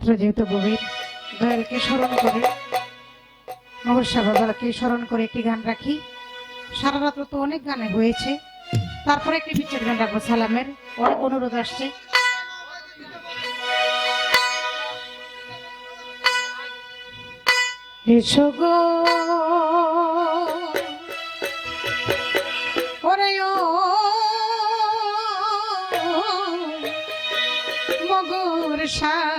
রাত্র যেহেতু গভীর দয়ালকে স্মরণ করে মহর্ষা বাবাকে স্মরণ করে একটি গান রাখি। সারা রাত্র তো অনেক গানে হয়েছে। তারপরে একটি বিচ্ছেদ গান রাখব, সালামের। অনেক অনুরোধ আসছে। এসো গো। ওরে ও মগর সাবাজা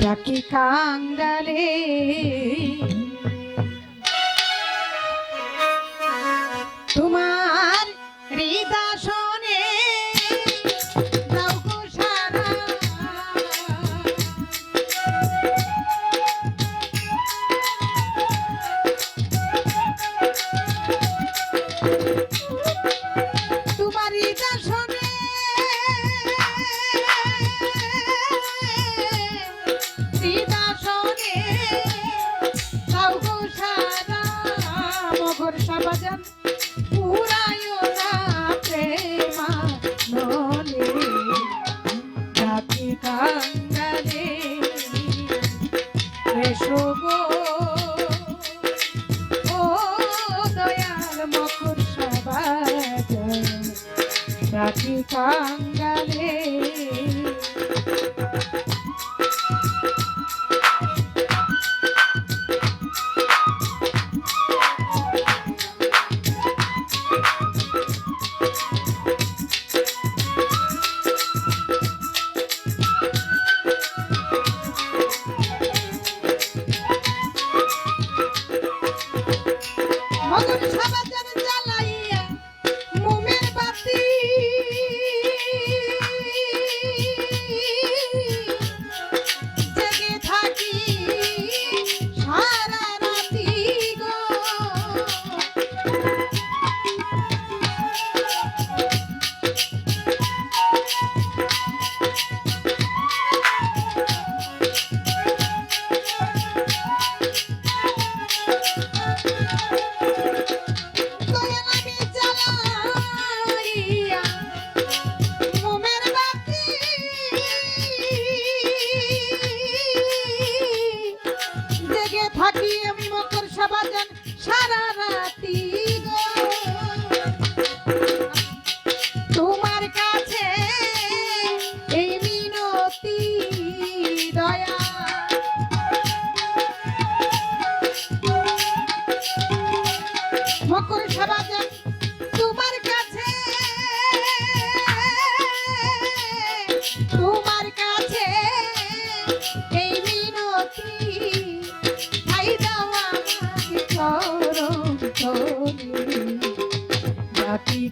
ডাকি কাঙ্গালে কাঙ্গালে এসো ও দয়াল মকর সবাজ রাখি কাঙ্গালে এই মিনতি ভাই দাও আমাকে চরণ তলে ডাকি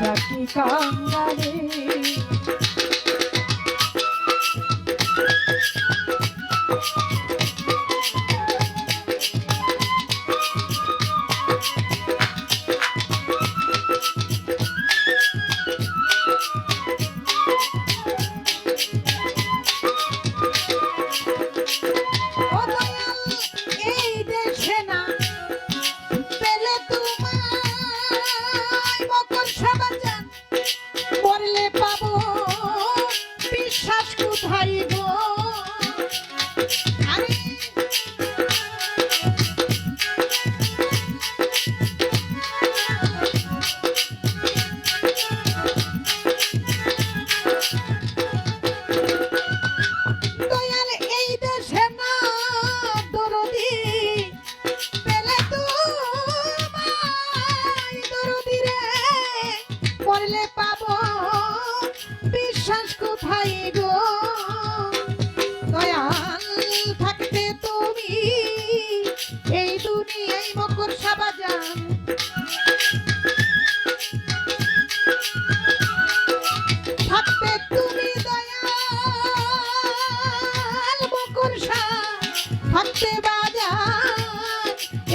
ডাকি কা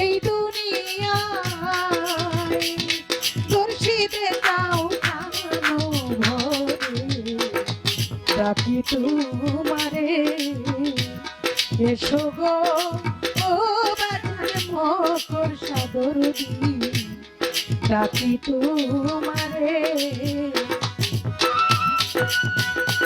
এই দুনিয়া মুর্শিদে তাও ডাকি তোমারে, এসো গো। ও বাজার মকর সাদর ডাকি তোমারে। Thank you.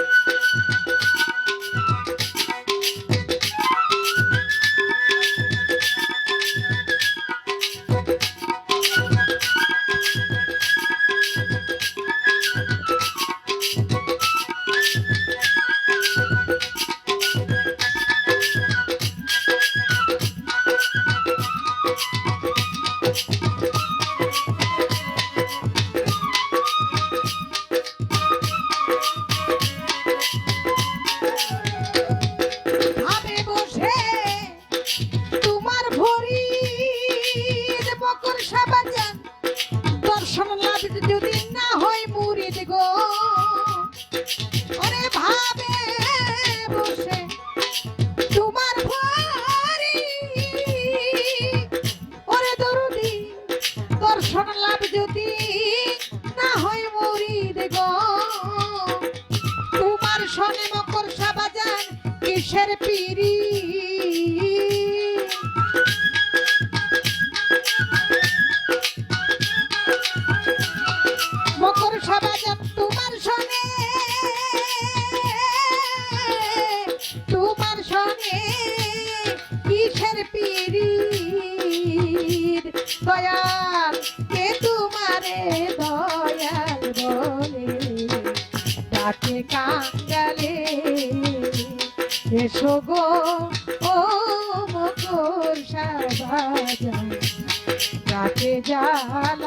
কিসের পিড়ি। মকর সমাজ তোমার সঙ্গে তোমার সঙ্গে কিসের পিড়ি দয়া? এসো গো ও মকর সাজা রাতে জাল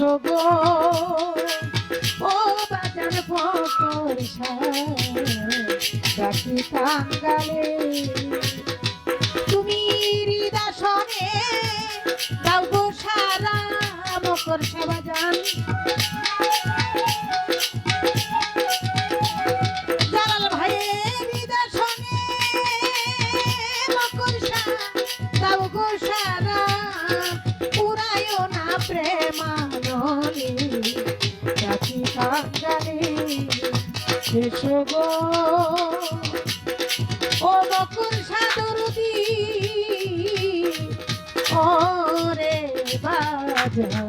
এসো গো ডাকি কাঙ্গালে 然